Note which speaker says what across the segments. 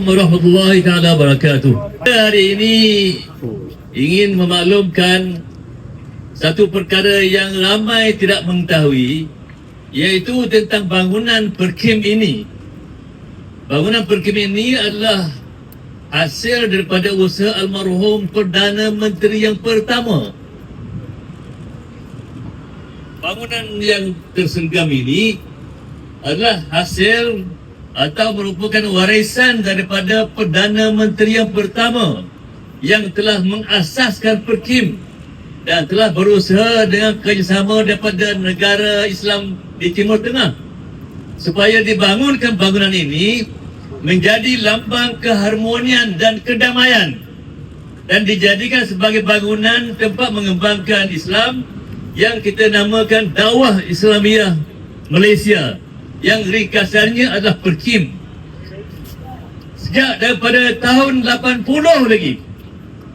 Speaker 1: warahmatullahi taala wabarakatuh. Hari ini ingin memaklumkan satu perkara yang ramai tidak mengetahui iaitu tentang bangunan Perkim ini. Bangunan Perkim ini adalah hasil daripada usaha almarhum Perdana Menteri yang pertama. Bangunan yang tersenggam ini adalah hasil atau merupakan warisan daripada Perdana Menteri yang pertama yang telah mengasaskan Perkim dan telah berusaha dengan kerjasama daripada negara Islam di Timur Tengah supaya dibangunkan bangunan ini menjadi lambang keharmonian dan kedamaian dan dijadikan sebagai bangunan tempat mengembangkan Islam yang kita namakan dakwah Islamiah Malaysia yang ringkasannya adalah Perkim sejak daripada tahun 80 lagi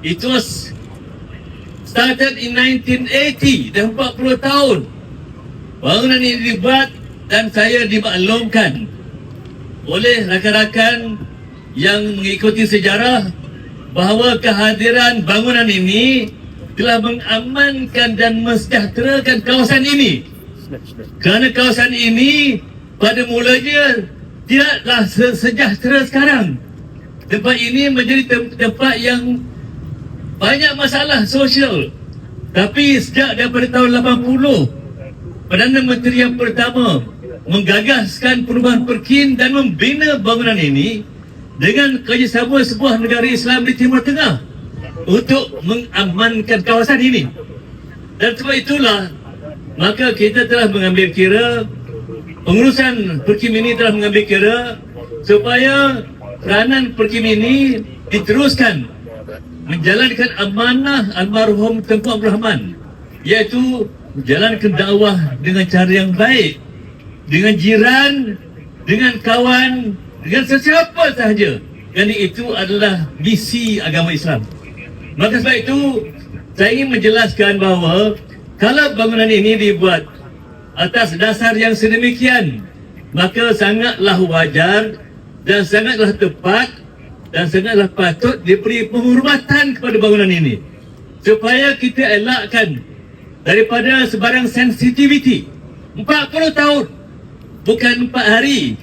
Speaker 1: it was started in 1980 dah 40 tahun. Bangunan ini dibuat dan saya dimaklumkan oleh rakan-rakan yang mengikuti sejarah bahawa kehadiran bangunan ini telah mengamankan dan mensejahterakan kawasan ini. Kerana kawasan ini pada mulanya tidaklah se- sejahtera sekarang tempat ini menjadi tem- tempat yang banyak masalah sosial tapi sejak daripada tahun 80 Perdana Menteri yang pertama menggagaskan perubahan perkin dan membina bangunan ini dengan kerjasama sebuah negara Islam di Timur Tengah untuk mengamankan kawasan ini. Dan sebab itulah maka kita telah mengambil kira pengurusan perkim ini telah mengambil kira supaya peranan perkim ini diteruskan menjalankan amanah almarhum Tengku Abdul Rahman iaitu menjalankan dakwah dengan cara yang baik dengan jiran dengan kawan dengan sesiapa sahaja. Kerana itu adalah misi agama Islam. Maka sebab itu saya ingin menjelaskan bahawa kalau bangunan ini dibuat atas dasar yang sedemikian. Maka sangatlah wajar dan sangatlah tepat dan sangatlah patut diberi penghormatan kepada bangunan ini. Supaya kita elakkan daripada sebarang sensitiviti. 40 tahun. Bukan 4 hari.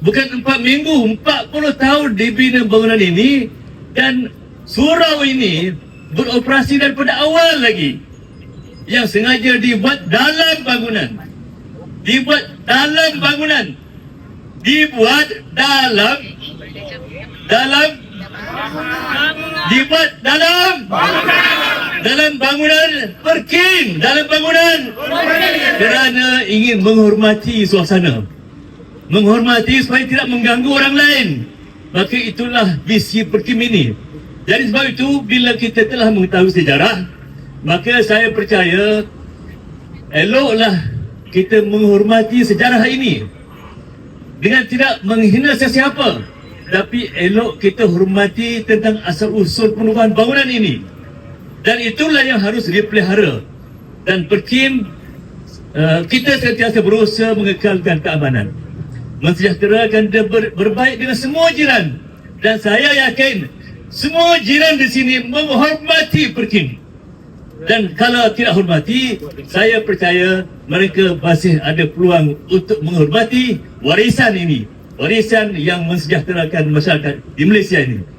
Speaker 1: Bukan 4 minggu. 40 tahun dibina bangunan ini. Dan surau ini beroperasi daripada awal lagi. Yang sengaja dibuat dalam bangunan dibuat dalam bangunan. Dibuat dalam dalam dibuat dalam dalam bangunan perkin dalam bangunan kerana ingin menghormati suasana. Menghormati supaya tidak mengganggu orang lain. Maka itulah visi perkim ini. Jadi sebab itu bila kita telah mengetahui sejarah maka saya percaya eloklah kita menghormati sejarah ini. Dengan tidak menghina sesiapa tapi elok kita hormati tentang asal usul perubahan bangunan ini. Dan itulah yang harus dipelihara dan perkim uh, kita sentiasa berusaha mengekalkan keamanan mensejahterakan dan ber, berbaik dengan semua jiran. Dan saya yakin semua jiran di sini menghormati perkim dan kalau tidak hormati saya percaya mereka masih ada peluang untuk menghormati warisan ini. Warisan yang mensejahterakan masyarakat di Malaysia ini